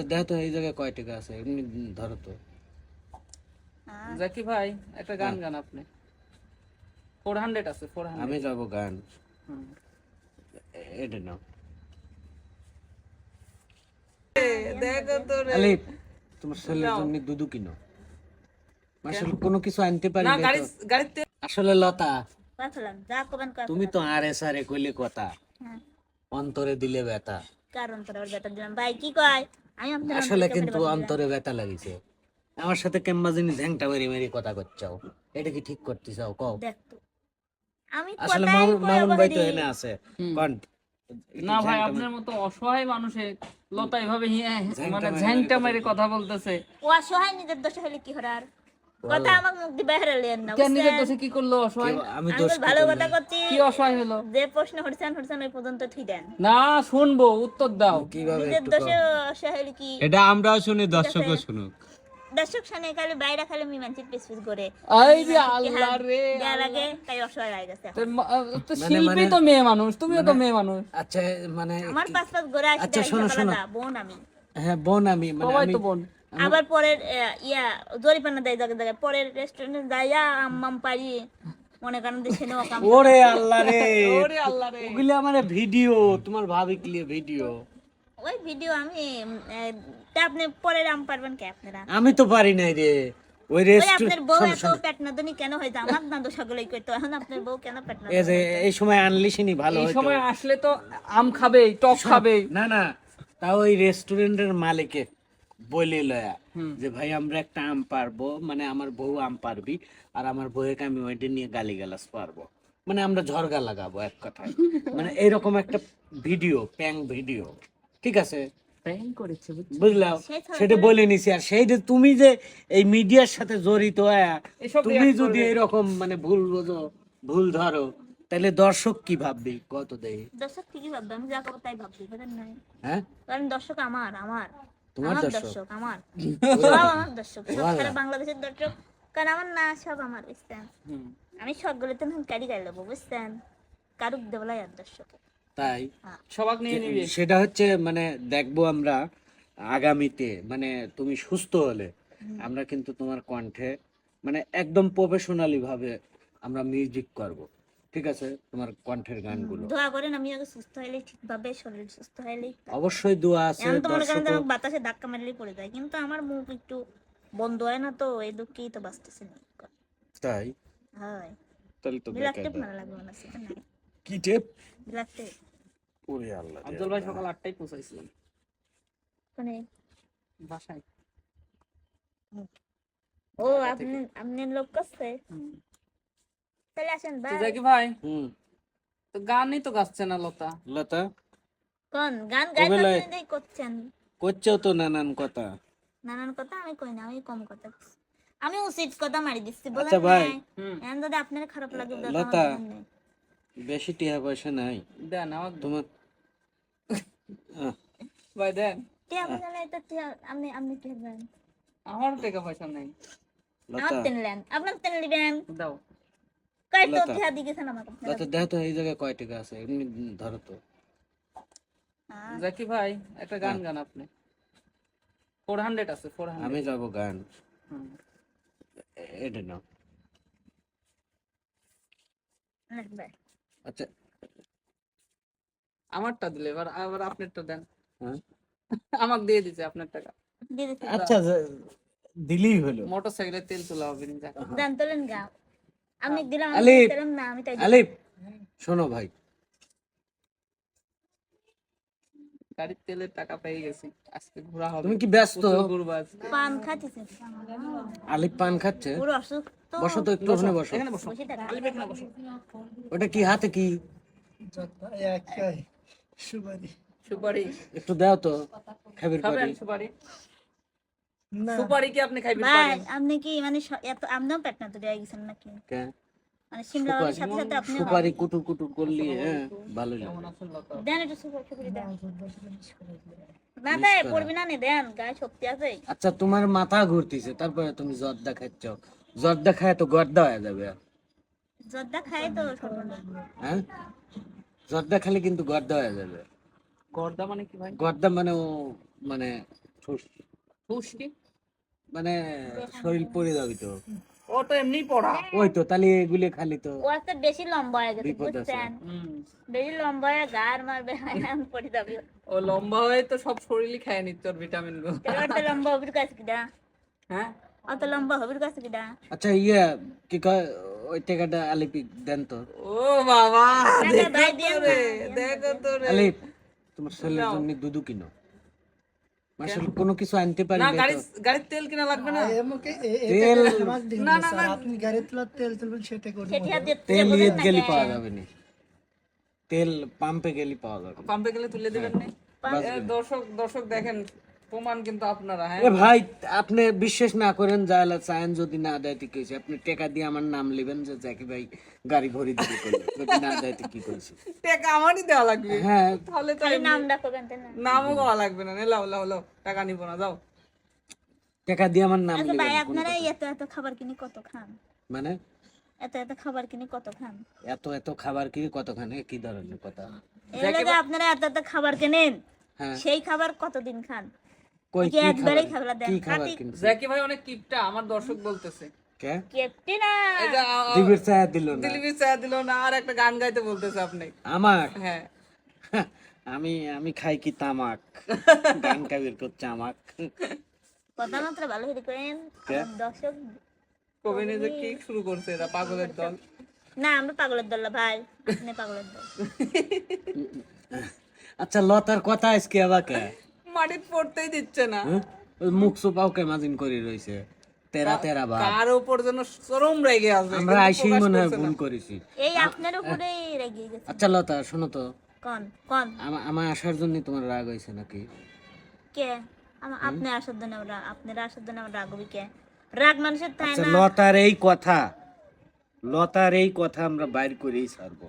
লতা দেখো তো এই জায়গায় কয় টাকা আছে? এমনি ধরো তো। হ্যাঁ, জাকি ভাই একটা গান গান আপনি। ফোর হান্ড্রেড আছে ফোর আমি হান্ড্রেড গাবো গান এটা নাও। দেখো তো। আলিফ তোমার ছেলের জন্য দুধু কিনো। আসলে কোনো কিছু আনতে পারি না গাড়ি গাড়িতে আসলে লতা তুমি তো আর এস আরে কইলে কথা। হ্যাঁ, অন্তরে দিলে ব্যথা। কারণ তোর বেটা দিলাম ভাই কি কয়? আসলে কিন্তু অন্তরে ব্যথা লাগিছে। আমার সাথে কেম্বা জিনিস ঝ্যাংটা মেরি মেরি কথা করছাও এটা কি ঠিক করতে চাও কও আমি আসলে মামুন ভাই তো এনে আছে। কন। না ভাই আপনার মতো অসহায় মানুষে লতা এভাবে হিয়া- মানে ঝ্যাংটা মেরে কথা বলতেছে। ও অসহায় নিজের দোষে হলে কি হরার কথা আমার মুখ দিয়ে বাইরে লেন না কেন নিজের দোষে কি করল অসহায়? আমি দোষ ভালো কথা করছি কি অসহায় হলো? যে প্রশ্ন হরছেন হরছেন ওই পর্যন্ত ঠিক দেন। না শুনব উত্তর দাও। কীভাবে নিজের দোষে অসহায় কি? এটা আমরাও শুনি দর্শকও শুনুক। দর্শক সামনে খালি বাইরে খালি মিমানচিত পিস পিস করে। আই রে আল্লাহ রে আগে তাই অসহায় হয়ে গেছে তো মা- তো মানে- শিল্পী মানে- তো মেয়ে মানুষ তুমিও তো মেয়ে মানুষ। আচ্ছা মানে আমার পাঁচ পাঁচ ঘোরা আচ্ছা, শোনো, শোনো। বোন আমি। হ্যাঁ বোন আমি মানে আমি তো বোন। আবার পরের ইয়া জরিপানা দেয় জায়গায় জায়গায় পরের রেস্টুরেন্টে যাইয়া আম্মাম পারি মনে করেন দেশে নেওয়া কাম ওরে আল্লাহ রে। ওরে আল্লাহ রে। ওগুলো আমার ভিডিও তোমার ভাবি ক্লিয়ার ভিডিও ওই ভিডিও আমি তা আপনি পরের আম পারবেন কে আপনারা? আমি তো পারি নাই রে। ওই আপনার বউ এত পেটনাদনি কেন হয়েছে আমার না দোষ সকলেই করতো এখন আপনার বউ কেন এই যে এই সময় আনলিসিনি ভালো এই সময় আসলে তো আম খাবেই টক খাবেই। না না তাও ওই রেস্টুরেন্টের মালিকে। বলে লয়া যে ভাই আমরা একটা আম পারব মানে আমার বউ আম পারবি আর আমার বউকে আমি ওইটা নিয়ে গালি গালাস পারব। মানে আমরা ঝরগা লাগাবো এক কথায়। মানে এইরকম একটা ভিডিও প্যাং ভিডিও। ঠিক আছে? প্র্যাং করেছে বুঝছ? বুঝলাম? সেটা বলে নিছি। আর সেই যে তুমি যে এই মিডিয়ার সাথে জড়িত তুমি যদি এরকম মানে ভুল বোঝো ভুল ধরো তাহলে দর্শক কি ভাববে? কত দেয়? দর্শক ঠিকই ভাববে আমি যা করব তাই ভাবছি হ্যাঁ? কারণ দর্শক আমার আমার। তোমার দর্শক? আমার। সব আমার দর্শক সব সারা বাংলাদেশের দর্শক। কারণ আমার না সব আমার বুঝছেন? আমি সবগুলোতে গাই নেব বুঝছেন? কারুক দেবলাই আর দর্শক। তাই? সবাক নিয়ে নিবি। সেটা হচ্ছে মানে দেখব আমরা আগামীতে মানে তুমি সুস্থ হলে। আমরা কিন্তু তোমার কণ্ঠে মানে একদম প্রফেশনালি ভাবে আমরা মিউজিক করব। ঠিক আছে তোমার কণ্ঠের গানগুলো। দোয়া করেন আমি আগে সুস্থ হইলে ঠিকভাবে শরীর সুস্থ হইলেই অবশ্যই দোয়া আছে এখন তো করেন যে দর্শক আমাকে বাতাসে ধাক্কা মারলেই পড়ে যায় কিন্তু আমার মুখ একটু বন্ধ হয় না তো এই দুঃখেই তো বাঁচতেছে না তাই? হয়। তাহলে তো বিলাক বেকার টেপ মারা লাগবে না সেটা নাই কি টেপ? বিলাক টেপ। ওরে আল্লাহ আব্দুল ভাই সকাল আটটায় পৌঁছাইছিলাম মানে? বাসায়। ও আপনি আপনি লোক করছে হুম। তাহলে আসেন ভাই জাকি ভাই? হুম। তো গানই তো গাচ্ছে না লতা। লতা? কোন? গান গাইতে করছেন। করছেও তো নানান কথা। নানান কথা আমি কই না আমি কম কথা আমি উচিত কথা মারি দিচ্ছি বলেন ভাই। এখন যদি আপনার খারাপ লাগে লতা। বেশি টিয়া পয়সা নাই। দেন আমার তোমার ভাই দেন। টিয়া পয়সা নাই তো টিয়া- আপনি আপনি কি করবেন আমার টাকা পয়সা নেই। আমার আপনার তেন দিবেন দাও। কয় তো লতা। টিয়া আমাকে? আপনারা? লতা তো এই জায়গায় কয় টাকা আছে? এমনি ধরো তো। জাকি ভাই একটা গান গান আপনি। ফোর হান্ড্রেড আছে ফোর আমি হান্ড্রেড গান। এটা নাও। আচ্ছা। আমারটা দিলে এবার আবার আপনারটা দেন। হ্যাঁ? আমাকে দিয়ে দিছে আপনার টাকা। আচ্ছা দিলেই হলো। মোটর সাইকেলে তেল তোলা হবে না দেন তোলেন গা। দিলাম আমি আলিফ। দিলাম না আমি তাই আলিফ শোনো ভাই। গাড়ির তেলের টাকা পেয়ে গেছি আজকে ঘোরা হবে। তুমি কি ব্যস্ত? ঘুরবো আজকে। পান খাচ্ছি আলিফ পান খাচ্ছে? পুরো অসুখ তো বসো তো একটু ওখানে বসো। এখানে বসো। আলিফ এখানে বসো। ওটা কি হাতে কি? সুপারি। একটু দাও তো খাবির পারি। সুপারি? সুপারি কি আপনি খাইবেন? ভাই আপনি কি মানে এত আপনিও পেটনা তো দিয়ে গেছেন নাকি? কে? মানে সিমলা বাড়ির সাথে সাথে আপনি সুপারি কুটুর কুটুর করলি হ্যাঁ ভালো লাগে? দেন একটু সুপারি সুপারি দেন। না তাই পড়বি না নি দেন গায়ে শক্তি আছে। আচ্ছা তোমার মাথা ঘুরতিছে তারপরে তুমি জর্দা খাচ্ছ। জর্দা খায় তো গর্দা হয়ে যাবে। জর্দা খাই তো হ্যাঁ? জর্দা খেলে কিন্তু গর্দা হয়ে যাবে। গর্দা মানে কি ভাই? গর্দা মানে ও মানে ছোট ঠুস ঠুস কি? মানে শরীর পরিদাবিত ও তো এমনি পড়া। ওই তো তাহলে এগুলি খালি তো ও বেশি লম্বা হয়ে গেছে বুঝছেন? বেশি লম্বা হয়ে গার মারবে আমি পড়ে যাবে। ও লম্বা হয়ে তো সব শরীরই খায় নিচ্ছে ওর ভিটামিনগুলো। অত লম্বা হবির কাছে কিডা? হ্যাঁ? অত লম্বা হবির কাছে কিডা? আচ্ছা ইয়ে কি কয় ওই টাকাটা আলিপি দেন তো। ও বাবা দেখো তো রে দেখো তো রে আলিপ তোমার ছেলের জন্য দুধু কিনো। আসলে কোনো কিছু আনতে পারি না গাড়ি গাড়ির তেল কিনা লাগবে না? আমাকে তেল না, না, না, আপনি গাড়ি তোলার তেল তুলবেন সেটা করে তেল ইয়ে গেলি পাওয়া যাবে না। তেল পাম্পে গেলি পাওয়া যাবে। পাম্পে গেলে তুলে দিবেন না? দর্শক দর্শক দেখেন প্রমাণ কিন্তু আপনারা হ্যাঁ? ভাই আপনি বিশ্বাস না করেন যাহলে চায়ন যদি না দেয় তো কি হয়েছে? আপনি টাকা দিয়ে আমার নাম নেবেন যে জ্যাকি ভাই গাড়ি ভরি দিতে করলে যদি না দেয় তো কি করেছি? টাকা আমারই দেওয়া লাগবে। হ্যাঁ। তাহলে তো খালি এমনি- নাম ডাকো কেন নামও দেওয়া লাগবে না। লাও লাও লাও টাকা নিবো না যাও। টাকা দিয়ে আমার নাম আচ্ছা ভাই আপনারা এত এত খাবার কিনে কত খান? মানে? এত এত খাবার কিনে কত খান? এত এত খাবার কি কতখানে কি ধরনের কথা? আপনারা এত এত খাবার কেনেন হ্যাঁ। সেই খাবার কতদিন খান? কই কি কি খাবার? খাবার দেন কি খাবার খাতি কিনছি জ্যাকি ভাই অনেক কিপটা আমার দর্শক বলতেছে। কে? কেপটি না আ- দিল না। দিলীপের চা দিল না আর একটা গান গাইতে বলতেছে আপনি। আমার হ্যাঁ। আমি আমি খাই কি তামাক? গান কাবির করছে আমাক। কথা মাত্র ভালো করেন দর্শক কবে নিজে কি শুরু করছে? এরা পাগলের দল। না আমরা পাগলের দল না ভাই। আপনি পাগলের দল। আচ্ছা লতার কথা আজকে আবার কে পড়তেই দিচ্ছে না। হ্যাঁ? মুখ সোপাও কে মাজিন করে রইছে। তেরা তেরা কার উপর যেন চরম রেগে আছে আমরা আইসেই মনে হয় ভুল করেছি। এই আপনার উপরেই রেগে গেছে। আচ্ছা লতা শোনো তো। কোন কোন? আমা- আমার আসার জন্য তোমার রাগ হয়েছে নাকি? কে? আমা- আপনি আসার জন্য আমরা আপনারা আসার জন্য আমরা রাগবি কে? রাগ মানুষের তাই আচ্ছা না। লতার এই কথা লতার এই কথা আমরা বাইর করেই ছাড়বো।